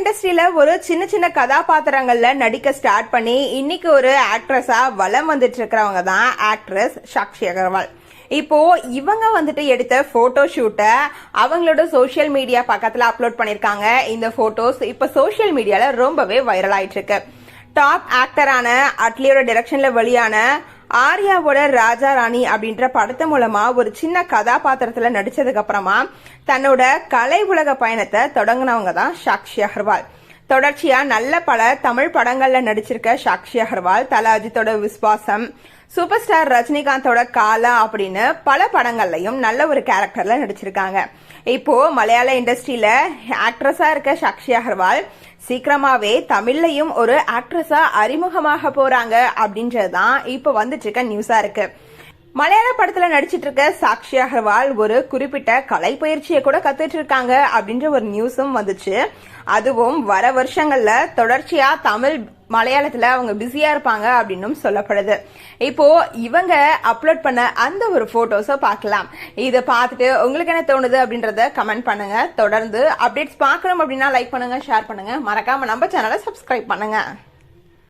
இண்டஸ்ட்ரியில ஒரு சின்ன சின்ன கதாபாத்திரங்கள்ல நடிக்க ஸ்டார்ட் பண்ணி இன்னைக்கு ஒரு ஆக்ட்ரஸா வலம் வந்துட்டு இருக்கிறவங்க தான் ஆக்ட்ரஸ் சாக்ஷி அகர்வால். இப்போ இவங்க வந்துட்டு எடுத்த போட்டோ ஷூட்டை அவங்களோட சோஷியல் மீடியா பக்கத்துல அப்லோட் பண்ணிருக்காங்க. இந்த போட்டோஸ் இப்ப சோஷியல் மீடியால ரொம்பவே வைரல் ஆயிட்டு இருக்கு டாப் ஆக்டரான அட்லியோட டைரக்ஷன்ல வெளியான ஆர்யாவோட ராஜா ராணி அப்படின்ற படத்து மூலமா ஒரு சின்ன கதாபாத்திரத்துல நடிச்சதுக்கு அப்புறமா தன்னோட கலை உலக பயணத்தை தொடங்கினவங்க தான் சாக்ஷி அகர்வால். தொடர்ச்சியா நல்ல பல தமிழ் படங்கள்ல நடிச்சிருக்க சாக்ஷி அகர்வால் தல அஜித்தோட விஸ்வாசம் சூப்பர் ஸ்டார் ரஜினிகாந்தோட காலா அப்படின்னு பல படங்கள்லையும் நல்ல ஒரு கேரக்டர்ல நடிச்சிருக்காங்க. இப்போ மலையாள இண்டஸ்ட்ரியில ஆக்ட்ரஸா இருக்க சாக்ஷி அகர்வால் சீக்கிரமாவே தமிழ்லையும் ஒரு ஆக்ட்ரஸா அறிமுகமாக போறாங்க அப்படின்றதுதான் இப்போ வந்துட்டு இருக்க நியூஸா இருக்கு. மலையாள படத்துல நடிச்சிட்டு இருக்க சாக்ஷி அகர்வால் ஒரு குறிப்பிட்ட கலை பயிற்சியை கூட கத்துட்டு இருக்காங்க அப்படின்ற ஒரு நியூஸும் வந்துச்சு. அதுவும் வர வருஷங்கள்ல தொடர்ச்சியா தமிழ் மலையாளத்துல அவங்க பிஸியா இருப்பாங்க அப்படின்னும் சொல்லப்படுது. இப்போ இவங்க அப்லோட் பண்ண அந்த ஒரு போட்டோஸை பார்க்கலாம். இதை பார்த்துட்டு உங்களுக்கு என்ன தோணுது அப்படின்றத கமெண்ட் பண்ணுங்க. தொடர்ந்து அப்டேட்ஸ் பார்க்கணும் அப்படின்னா லைக் பண்ணுங்க ஷேர் பண்ணுங்க. மறக்காம நம்ம சேனலை சப்ஸ்கிரைப் பண்ணுங்க.